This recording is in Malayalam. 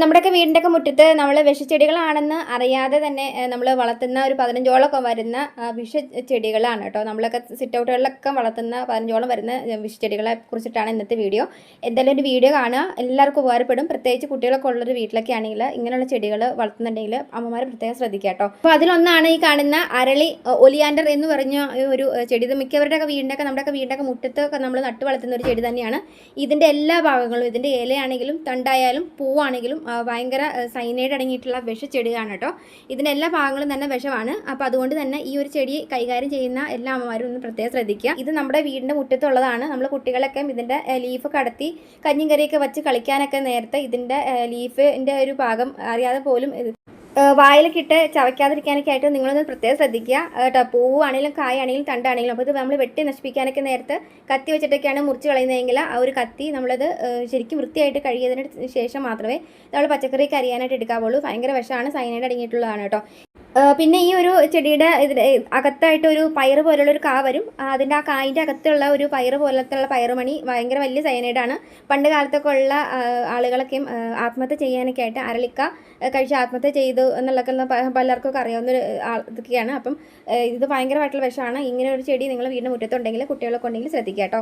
നമ്മുടെയൊക്കെ വീടിന്റെയൊക്കെ മുറ്റത്ത് നമ്മൾ വിഷച്ചെടികളാണെന്ന് അറിയാതെ തന്നെ നമ്മൾ വളർത്തുന്ന ഒരു പതിനഞ്ചോളമൊക്കെ വരുന്ന വിഷച്ചെടികളാണ് കേട്ടോ. നമ്മളൊക്കെ സിറ്റ് ഔട്ടുകളിലൊക്കെ വളർത്തുന്ന പതിനഞ്ചോളം വരുന്ന വിഷച്ചെടികളെ കുറിച്ചിട്ടാണ് ഇന്നത്തെ വീഡിയോ. എന്തായാലും ഒരു വീഡിയോ കാണുക. എല്ലാവർക്കും ഉപകാരപ്പെടും. പ്രത്യേകിച്ച് കുട്ടികളൊക്കെ ഉള്ളൊരു വീട്ടിലൊക്കെ ആണെങ്കിൽ ഇങ്ങനെയുള്ള ചെടികൾ വളർത്തുന്നുണ്ടെങ്കിൽ അമ്മമാർ പ്രത്യേകം ശ്രദ്ധിക്കുക കേട്ടോ. അപ്പോൾ അതിലൊന്നാണ് ഈ കാണുന്ന അരളി ഒലിയാൻഡർ എന്ന് പറഞ്ഞ ഒരു ചെടി. ഇത് മിക്കവരുടെയൊക്കെ വീടിന്റെയൊക്കെ നമ്മുടെയൊക്കെ വീടിന്റെയൊക്കെ മുറ്റത്തൊക്കെ നമ്മൾ നട്ടു വളർത്തുന്ന ഒരു ചെടി തന്നെയാണ്. ഇതിന്റെ എല്ലാ ഭാഗങ്ങളും ഇതിന്റെ ഇലയാണെങ്കിലും തണ്ടായാലും പൂവാണെങ്കിലും ഭയങ്കര സൈനൈഡ് അടങ്ങിയിട്ടുള്ള വിഷ ചെടിയാണ് കേട്ടോ. ഇതിന്റെ എല്ലാ ഭാഗങ്ങളും തന്നെ വിഷമാണ്. അപ്പോൾ അതുകൊണ്ട് തന്നെ ഈ ഒരു ചെടി കൈകാര്യം ചെയ്യുന്ന എല്ലാ അമ്മമാരും ഒന്ന് പ്രത്യേകം ശ്രദ്ധിക്കുക. ഇത് നമ്മുടെ വീടിന്റെ മുറ്റത്തുള്ളതാണ്. നമ്മൾ കുട്ടികളൊക്കെ ഇതിന്റെ ലീഫ് കടത്തി കഞ്ഞിങ്കറിയൊക്കെ വെച്ച് കളിക്കാനൊക്കെ നേരത്തെ ഇതിന്റെ ലീഫിന്റെ ഒരു ഭാഗം അറിയാതെ പോലും ഇത് ഏഹ് വായിലൊക്കെ ഇട്ട് ചവയ്ക്കാതിരിക്കാനൊക്കെ ആയിട്ട് നിങ്ങളൊന്ന് പ്രത്യേകം ശ്രദ്ധിക്കുക. കേട്ടോ പൂവാണെങ്കിലും കായാണെങ്കിലും തണ്ടാണെങ്കിലും. അപ്പോൾ ഇത് നമ്മൾ വെട്ടി നശിപ്പിക്കാനൊക്കെ നേരത്തെ കത്തി വെച്ചിട്ടൊക്കെയാണ് മുറിച്ച് കളയുന്നതെങ്കിൽ ആ ഒരു കത്തി നമ്മളത് ശരിക്കും വൃത്തിയായിട്ട് കഴിയതിന് ശേഷം മാത്രമേ നമ്മൾ പച്ചക്കറിക്ക് അരിയാനായിട്ട് എടുക്കാവുള്ളൂ. ഭയങ്കര വിഷമാണ്. സൈനൈഡ് അടങ്ങിയിട്ടുള്ളതാണ് കേട്ടോ. പിന്നെ ഈ ഒരു ചെടിയുടെ ഇതിൽ അകത്തായിട്ട് ഒരു പയറ് പോലുള്ള ഒരു കാ വരും. അതിന്റെ ആ കായിന്റെ അകത്തുള്ള ഒരു പയറ് പോലത്തുള്ള പയറുമണി ഭയങ്കര വലിയ സൈനൈഡാണ് പണ്ട് കാലത്തൊക്കെ ഉള്ള ആളുകളൊക്കെയും ആത്മഹത്യ ചെയ്യാനൊക്കെ ആയിട്ട് അരളിക്ക കഴിച്ച് ആത്മഹത്യ ചെയ്തു എന്നുള്ളതൊക്കെ പലർക്കൊക്കെ പലർക്കും അറിയാവുന്ന ഒരു ഇതൊക്കെയാണ്. അപ്പം ഇത് ഭയങ്കരമായിട്ടുള്ള വിഷമാണ്. ഇങ്ങനെ ഒരു ചെടി നിങ്ങൾ വീടിന്റെ മുറ്റത്തുണ്ടെങ്കിൽ കുട്ടികളൊക്കെ ഉണ്ടെങ്കിൽ ശ്രദ്ധിക്കുക കേട്ടോ.